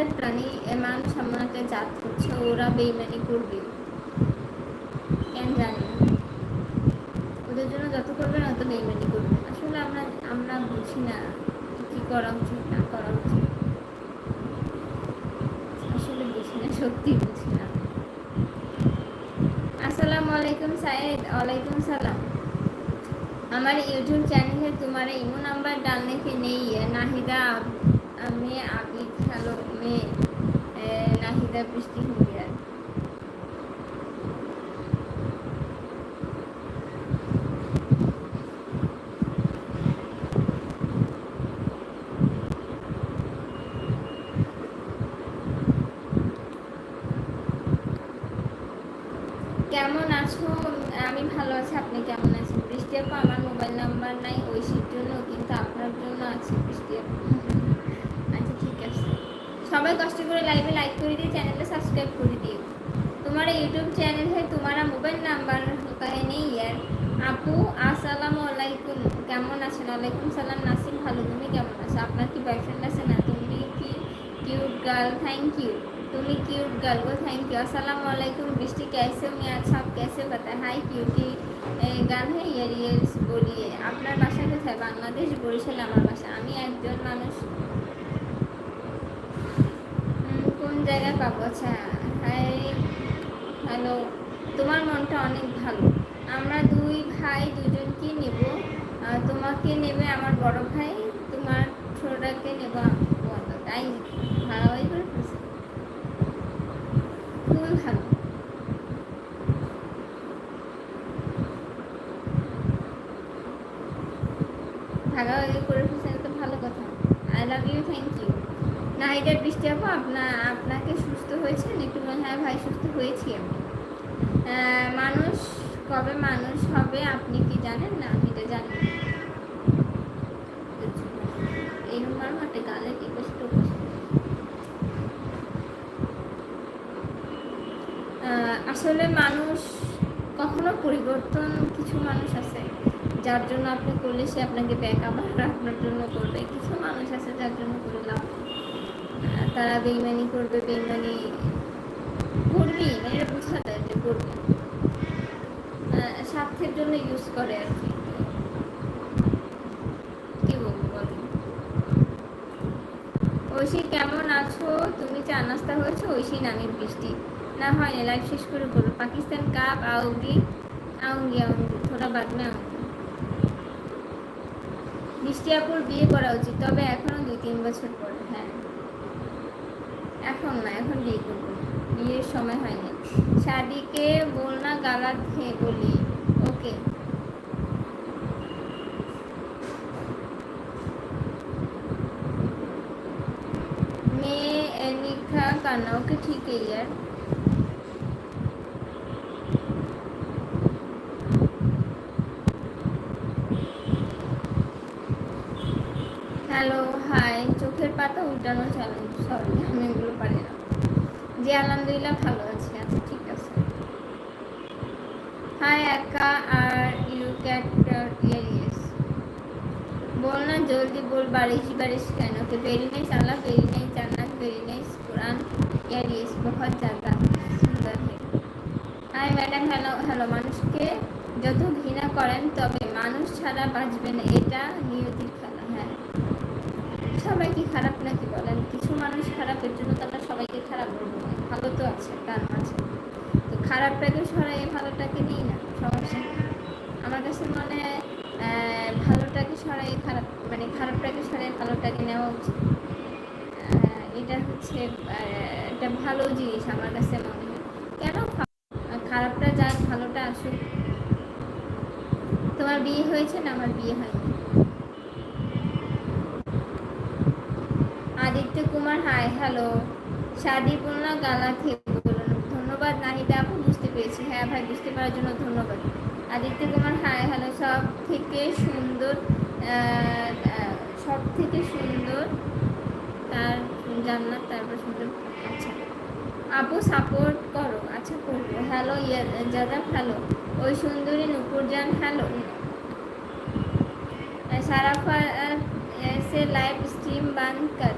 একটা প্রাণী এমন সম্মানতে জাত করছে, ওরা বেইমানি করবে। কেন জানি ওদের জন্য যত করবে না, অত বেইমানি করবে। আসলে আমরা আমরা বুঝি না কি করা উচিত, না করা উচিত। আসলে বুঝি না, সত্যি বুঝি না। আসসালামু আলাইকুম সাইদ ওয়ালাইকুম সালাম। আমার ইউটিউব চ্যানেলে তোমার ইমো নাম্বার ডালনে কি নেই, নাহিদা, আমি আবি আমি নাহিদা বৃষ্টি হুমিয়ার কেমন আছো? আমি ভালো আছি, আপনি কেমন আছেন? বৃষ্টি আপা আমার মোবাইল নাম্বার নাই, ওই জন্য কিন্তু সবাই কষ্ট করে লাইভে লাইক করে দিয়ে চ্যানেলটা সাবস্ক্রাইব করে দিও তোমার ইউটিউব চ্যানেল है तुम्हारा মোবাইল নাম্বার होता है नहीं यार আপু আসসালামু আলাইকুম কেমন আছেন ওয়ালাইকুম সালাম নাসিম ভালো তুমি কেমন আছো আপনার কি বয়ফ্রেন্ড আছে না তুমি কি কিউট গার্ল থ্যাংক ইউ তুমি क्यूट गर्ल को थैंक यू अस्सलाम वालेकुम बृष्टि कैसे हो मैं अच्छा आप कैसे पता हाय क्यूटी গান है ইয়ার ইয়ার্স বলিয়ে আপনার বাসা কোথায় বাংলাদেশ বরিশাল আমার বাসা আমি একজন মানুষ জায়গায় পাবো। আচ্ছা হাই হ্যালো, তোমার মনটা অনেক ভালো। আমরা দুই ভাই দুজনকে নেব। তোমাকে নেবে আমার বড় ভাই, তোমার ছোটটাকে নেব তাই ভাগাভাগি করে খুবই ভালো। ভাগাভাগি করে ফেলছেন তো ভালো কথা। I love you thank you না, এটা বৃষ্টি আপু আপনা, আপনাকে সুস্থ হয়েছেন? একটু মনে হয় ভাই সুস্থ হয়েছি আমি। মানুষ কবে মানুষ হবে, আপনি কি জানেন? না, আমি এটা জানি আসলে মানুষ, কখনো পরিবর্তন কিছু মানুষ আছে, যার জন্য আপনি করলে সে আপনাকে ব্যাক আবার আপনার জন্য করবে। কিছু মানুষ আছে যার জন্য করে লাভ তারা বেইমানি করবে, বেইমানি করবেই মানে বোঝা যায় যে করবে। স্বার্থের জন্য ইউজ করে আর কি। ঐশী, কেমন আছো? তুমি চা নাস্তা হয়েছে, ঐশী নামের বৃষ্টি। না হয় না লাইভ শেষ করে বলো। পাকিস্তান কাপ আউগি আউঙ্গি আউঙ্গি থোড়া বাদ আউঙ্গি বৃষ্টি আপুর বিয়ে করা উচিত, তবে এখনও দুই তিন বছর পরে হ্যাঁ। এখন না এখন বিয়ে করবো না। বিয়ের সময় হয়নি শাদিকে বলনা গালাত হে বলি ওকে मैं निखा करना ओके ठीक है यार হ্যালো হাই চোখের পাতা উল্টানো চ্যালেঞ্জ সরি আমি এগুলো পারি না। জি, আলহামদুলিল্লাহ ভালো আছি আচ্ছা ঠিক আছে। হাই একা আর ইউ ক্যাক্টার এরিয়াস বল না, জলদি বল বাড়িস বাড়িস কেন? তো ভেরি নাইস আল্লাহ ভেরি নাইস জান্নাত ভেরি নাইস কোরআন? এরিয়াস বহুত জায়গা সুন্দর হাই ম্যাডাম হ্যালো হ্যালো মানুষকে যত ঘৃণা করেন, তবে মানুষ ছাড়া বাঁচবে না, এটা নিয়তির খেলা হ্যাঁ। সবাই কি খারাপ নাকি বলেন? কিছু মানুষ খারাপের জন্য তারা সবাইকে খারাপ বলব ভালো তো আছে, তার মাঝে। তো খারাপটাকে সরাই, ভালোটাকে নিই না, সমস্যা আমার কাছে মনে হয় ভালোটাকে সরাই, খারাপ মানে খারাপটাকে সরাই, ভালোটাকে নেওয়া উচিত। এটা হচ্ছে একটা ভালো জিনিস আমার কাছে মনে হয়। কেন খারাপটা যাক ভালোটা আসুক। তোমার বিয়ে হয়েছে না আমার বিয়ে হয়নি? আদিত্য কুমার হাই হ্যালো শাদিপূর্ণ গালা থেকে বলুন ধন্যবাদ নাহিদা আপু বুঝতে পেরেছি হ্যাঁ ভাই বুঝতে পারার জন্য ধন্যবাদ আদিত্য কুমার হাই হ্যালো সব থেকে সুন্দর আহ, আহ, সব থেকে সুন্দর তার জান্নাত তারপর সুন্দর আচ্ছা আপু সাপোর্ট করো আচ্ছা করবো হ্যালো যাদব হ্যালো ওই সুন্দরী নুপুরজান হ্যালো सारा ऐसे लाइव स्ट्रीम बंद कर